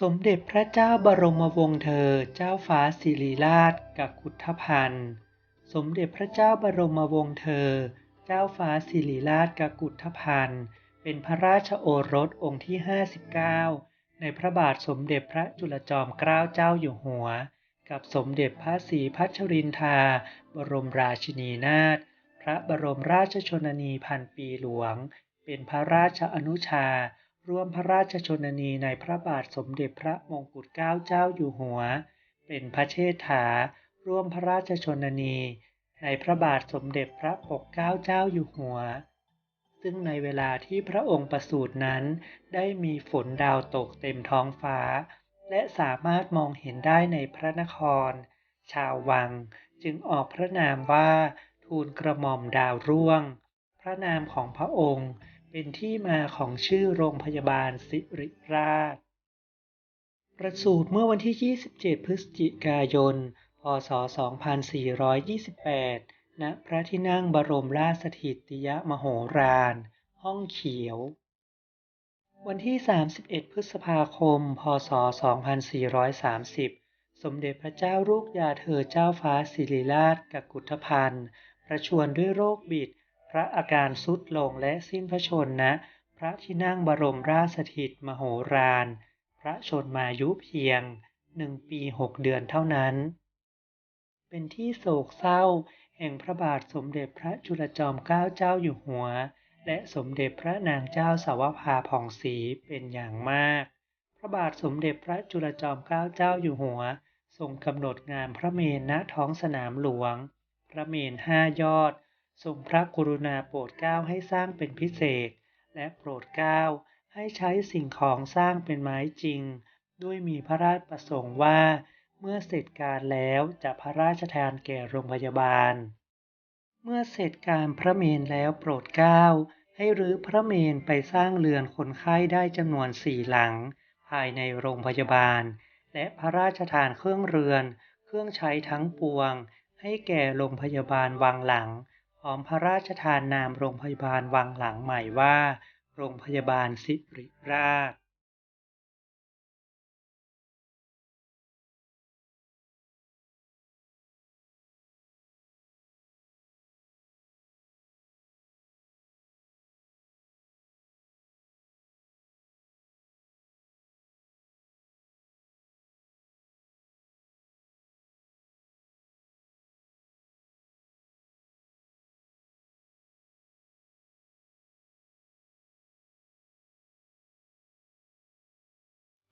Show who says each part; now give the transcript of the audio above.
Speaker 1: สมเด็จพระเจ้าบรมวงศ์เธอ เจ้าฟ้าสิริราชกักุทพันธ์ สมเด็จพระเจ้าบรมวงศ์เธอ เจ้าฟ้าสิริราชกักุทพันธ์ เป็นพระราชโอรสองค์ที่ 59 ในพระบาทสมเด็จพระจุลจอมเกล้าเจ้าอยู่หัว กับสมเด็จพระศรีพัชรินทา บรมราชินีนาถ พระบรมราชชนนีพันปีหลวง เป็นพระราชอนุชา ร่วมพระราชชนนีในพระบาทสมเด็จพระมงกุฎเกล้าเจ้าอยู่หัว เป็นพระเชษฐา ร่วมพระราชชนนี ในพระบาทสมเด็จพระปกเกล้าเจ้าอยู่หัว ซึ่งในเวลาที่พระองค์ประสูตินั้น ได้มีฝนดาวตกเต็มท้องฟ้า และสามารถมองเห็นได้ในพระนคร ชาววังจึงออกพระนามว่าทูลกระหม่อมดาวร่วง พระนามของพระองค์ เป็นที่มาของชื่อโรงพยาบาลสิริราช ประสูติเมื่อวันที่ 27 พฤศจิกายน พศ 2428 ณ พระที่นั่งบรมราชสถิติยมโหฬารห้องเขียว วันที่ 31 พฤษภาคม พศ 2430 สมเด็จพระเจ้าลูกยาเธอเจ้าฟ้าสิริราชกักุฏพันธ์ประชวรด้วยโรคบิด พระอาการทรุดลงและสิ้นพระชนม์ณพระที่นั่งบรมราชสถิตมโหฬารพระชนมายุเพียงหนึ่งปีหกเดือนเท่านั้น เป็นที่โศกเศร้า แห่งพระบาทสมเด็จพระจุลจอมเกล้าเจ้าอยู่หัว และสมเด็จพระนางเจ้าสาวภาผ่องศรีเป็นอย่างมาก พระบาทสมเด็จพระจุลจอมเกล้าเจ้าอยู่หัว ทรงกำหนดงานพระเมรุณท้องสนามหลวง พระเมรุห้ายอด ทรงพระกรุณาโปรดเกล้าให้สร้างเป็นพิเศษ และโปรดเกล้าให้ใช้สิ่งของสร้างเป็นไม้จริง ด้วยมีพระราชประสงค์ว่า เมื่อเสร็จการแล้วจะพระราชทานแก่โรงพยาบาล เมื่อเสร็จการพระเมรุแล้วโปรดเกล้าให้รื้อพระเมรุไปสร้างเรือนคนไข้ได้จำนวนสี่หลัง ภายในโรงพยาบาล และพระราชทานเครื่องเรือน เครื่องใช้ทั้งปวง ให้แก่โรงพยาบาลวังหลัง พร้อมพระราชทานนามโรงพยาบาลวังหลังใหม่ว่า โรงพยาบาลสิริราช